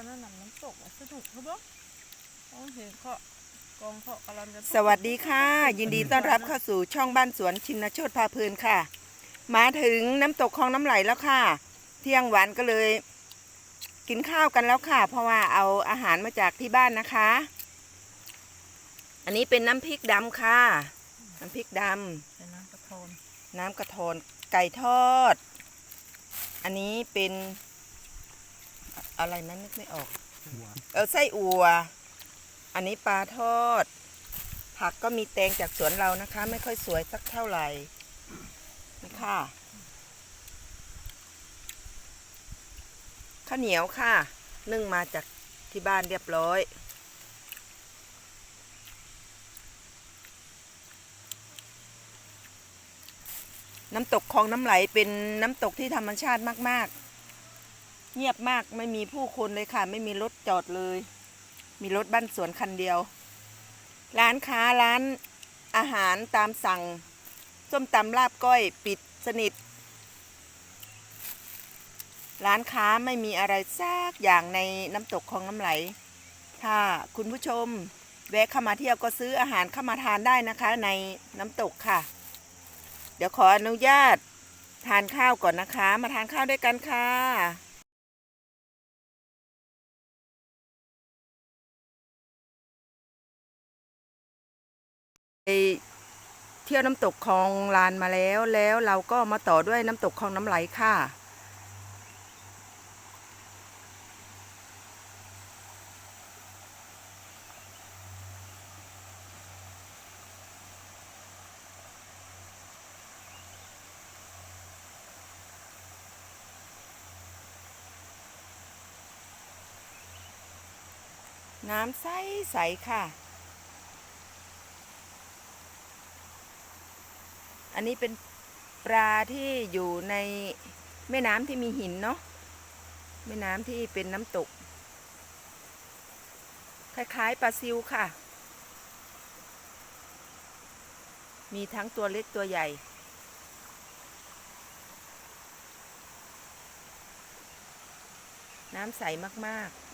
ว่านั่นน่ะน้ำตกอะสนุกเขาบอกโอ้เห็นเขากองเขากำลังจะสวัสดีค่ะ ยินดีต้อนรับเข้าสู่ช่องบ้านสวนชินโชตพาเพลินค่ะ มาถึงน้ำตกคลองน้ำไหลแล้วค่ะ เที่ยงหวานก็เลย กินข้าวกันแล้วค่ะ เพราะว่าเอาอาหารมาจากที่บ้านนะคะ อันนี้เป็นน้ำพริกดำค่ะ น้ำพริกดเป็นน้ำกระโทนำน้ำกระทอนไก่ทอด อันนี้เป็น อะไรนั้นนึกไม่ออก เออไส้อัว อันนี้ปลาทอด ผักก็มีแตงจากสวนเรานะคะ ไม่ค่อยสวยสักเท่าไหร่นี่ค่ะข้าวเหนียวค่ะ นึ่งมาจากที่บ้านเรียบร้อย น้ำตกคลองน้ำไหลเป็นน้ำตกที่ธรรมชาติมาก ๆ เงียบมากไม่มีผู้คนเลยค่ะ ไม่มีรถจอดเลย มีรถบ้านสวนคันเดียว ร้านค้าร้านอาหารตามสั่ง ส้มตำลาบก้อยปิดสนิท ร้านค้าไม่มีอะไรสักอย่างในน้ำตกคลองน้ำไหล ถ้าคุณผู้ชมแวะเข้ามาเที่ยวก็ซื้ออาหารเข้ามาทานได้นะคะ ในน้ำตกค่ะ เดี๋ยวขออนุญาตทานข้าวก่อนนะคะ มาทานข้าวด้วยกันค่ะ เที่ยวน้ำตกคลองลานมาแล้ว แล้วเราก็มาต่อด้วยน้ำตกคลองน้ำไหลค่ะ น้ำใสใสๆค่ะ อันนี้เป็นปลาที่อยู่ในแม่น้ำที่มีหินเนาะแม่น้ำที่เป็นน้ำตก คล้ายๆปลาซิวค่ะ มีทั้งตัวเล็กตัวใหญ่ น้ำใสมากๆ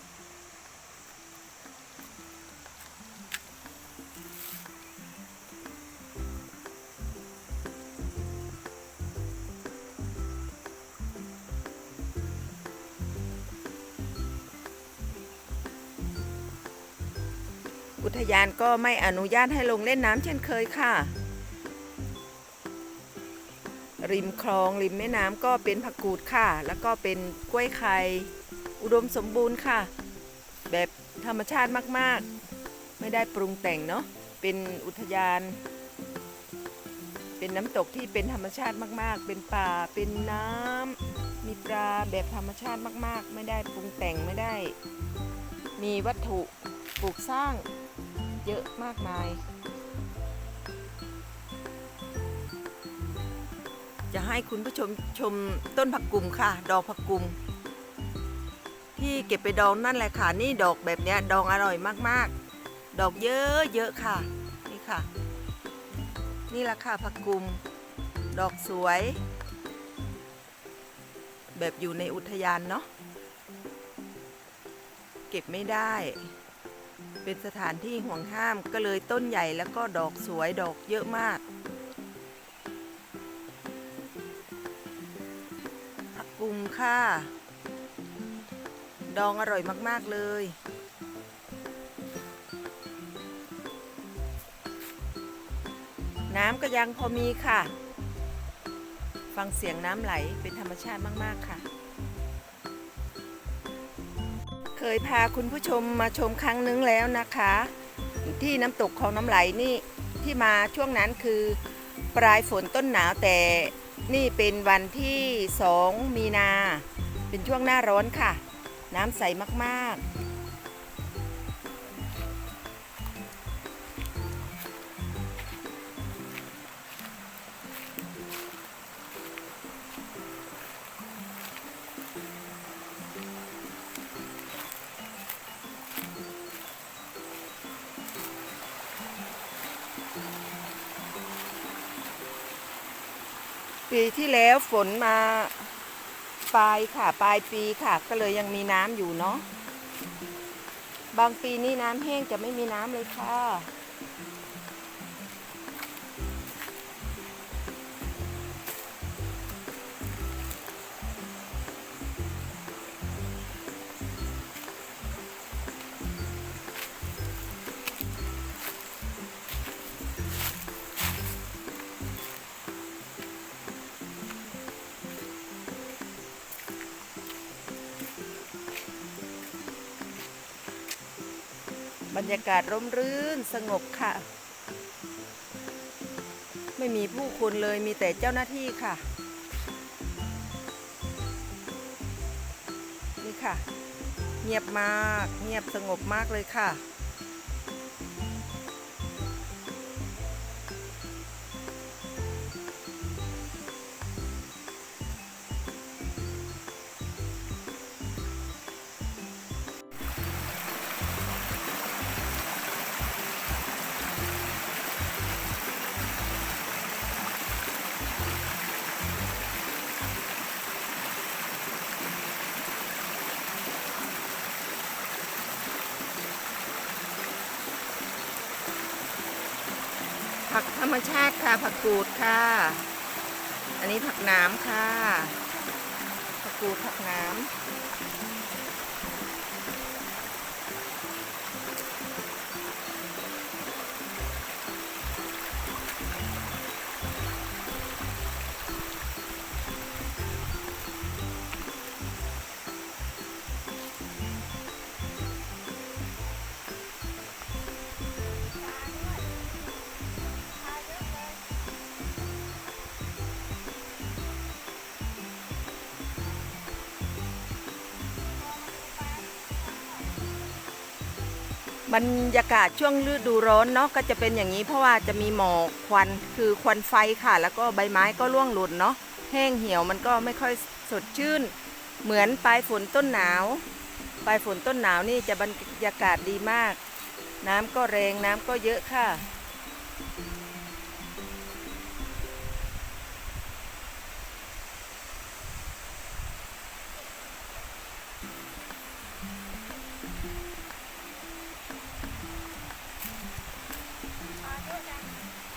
อุทยานก็ไม่อนุญาตให้ลงเล่นน้ำเช่นเคยค่ะ ริมคลองริมแม่น้ำก็เป็นผักกูดค่ะ แล้วก็เป็นกล้วยไข่อุดมสมบูรณ์ค่ะ แบบธรรมชาติมากๆ ไม่ได้ปรุงแต่งเนาะเป็นอุทยาน เป็นน้ำตกที่เป็นธรรมชาติมาก ๆ เป็นป่าเป็นน้ำมีปลาแบบธรรมชาติมาก ๆ ไม่ได้ปรุงแต่งไม่ได้ มีวัตถุ ปลูกสร้างเยอะมากมาย จะให้คุณผู้ชมชมต้นผักกุมค่ะ ดอกผักกุม ที่เก็บไปดองนั่นแหละค่ะ นี่ดอกแบบเนี้ยดองอร่อยมากๆ ดอกเยอะเยอะค่ะ นี่ค่ะ นี่แหละค่ะผักกุม ดอกสวย แบบอยู่ในอุทยานเนาะเก็บไม่ได้ เป็นสถานที่ห่วงห้ามก็เลยต้นใหญ่แล้วก็ดอกสวยดอกเยอะมากผักกุมค่ะ ดองอร่อยมาก ๆ เลยน้ำก็ยังพอมีค่ะ ฟังเสียงน้ำไหลเป็นธรรมชาติมาก ๆ ค่ะ ยพาคุณผู้ชมมาชมครั้งนึงแล้วนะคะ ที่น้ำตกของน้ำไหลนี่ที่มาช่วงนั้นคือปลายฝนต้นหนาวแต่นี่เป็นวันที่สองมีนา เป็นช่วงหน้าร้อนค่ะ น้ำใสมากๆ ปีที่แล้วฝนมาปลายค่ะปลายปีค่ะ ก็เลยยังมีน้ำอยู่เนาะบางปีนี่น้ำแห้งจะไม่มีน้ำเลยค่ะ บรรยากาศร่มรื่นสงบค่ะ ไม่มีผู้คนเลยมีแต่เจ้าหน้าที่ค่ะ นี่ค่ะ เงียบมากเงียบสงบมากเลยค่ะ ชาติค่ะ ผักกูดค่ะ อันนี้ผักหน้ำค่ะ ผักกูดผักหน้ำ บรรยากาศช่วงฤดูร้อนเนาะก็จะเป็นอย่างนี้เพราะว่าจะมีหมอกควันคือควันไฟค่ะ แล้วก็ใบไม้ก็ร่วงหล่นเนาะแห้งเหี่ยวมันก็ไม่ค่อยสดชื่น เหมือนปลายฝนต้นหนาวปลายฝนต้นหนาวนี่จะบรรยากาศดีมาก น้ำก็แรงน้ำก็เยอะค่ะ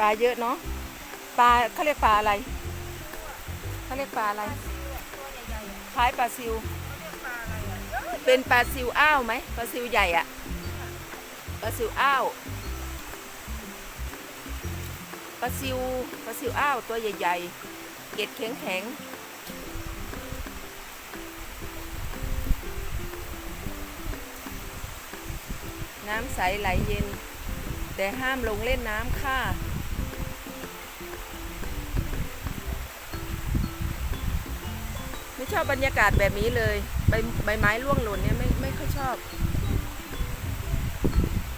ปลาเยอะเนาะปลาเขาเรียกปลาอะไรเขาเรียกปลาอะไรคล้ายปลาซิว เป็นปลาซิวอ้าวไหมปลาซิวใหญ่อะปลาซิวอ้าวปลาซิวปลาซิวอ้าวตัวใหญ่ๆเกล็ดแข็งๆน้ำใสไหลเย็น แต่ห้ามลงเล่นน้ำค่ะ ชอบบรรยากาศแบบนี้เลย ใบใบไม้ร่วงหล่นเนี่ยไม่ไม่ค่อยชอบ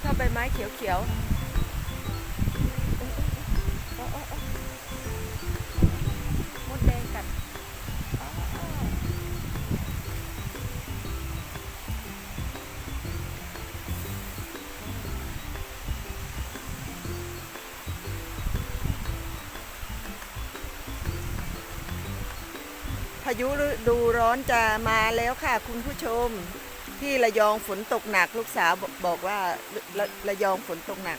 ชอบใบไม้เขียวๆายุฤดูร้อนจะมาแล้วค่ะคุณผู้ชม ที่ระยองฝนตกหนักลูกสาวบอกบอกว่าระระยองฝนตกหนัก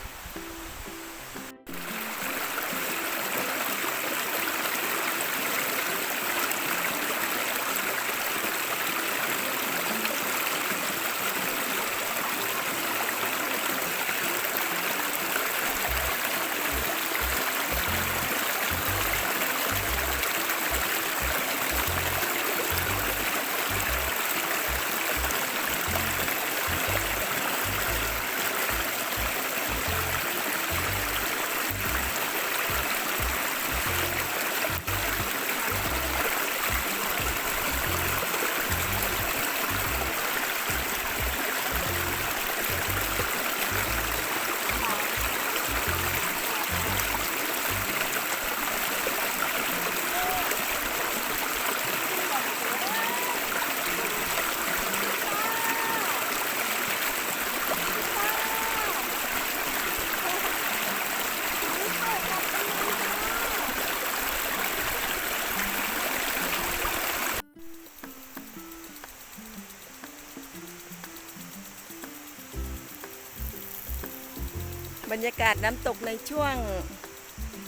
บรรยากาศน้ำตกในช่วง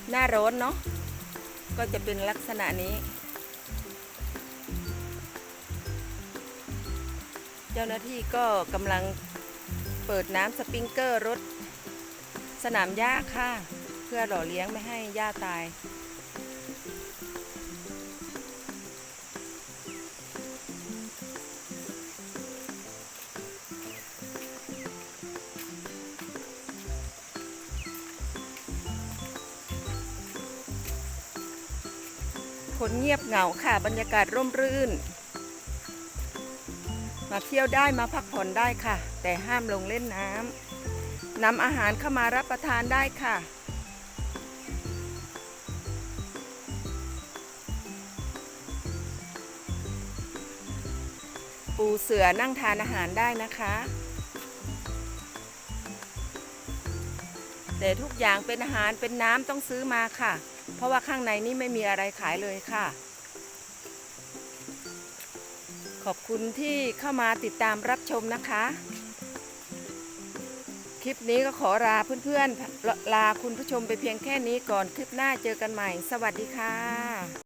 หน้าร้อนเนาะก็จะเป็นลักษณะนี้ เจ้าหน้าที่ก็กำลังเปิดน้ำสปริงเกอร์รถสนามหญ้าค่ะ เพื่อหล่อเลี้ยงไม่ให้หญ้าตาย คนเงียบเหงาค่ะ บรรยากาศร่มรื่น มาเที่ยวได้มาพักผ่อนได้ค่ะ แต่ห้ามลงเล่นน้ำนำอาหารเข้ามารับประทานได้ค่ะปูเสือนั่งทานอาหารได้นะคะ แต่ทุกอย่างเป็นอาหารเป็นน้ำต้องซื้อมาค่ะ เพราะว่าข้างในนี่ไม่มีอะไรขายเลยค่ะ ขอบคุณที่เข้ามาติดตามรับชมนะคะ คลิปนี้ก็ขอลาเพื่อนๆลาคุณผู้ชมไปเพียงแค่นี้ก่อนคลิปหน้าเจอกันใหม่ สวัสดีค่ะ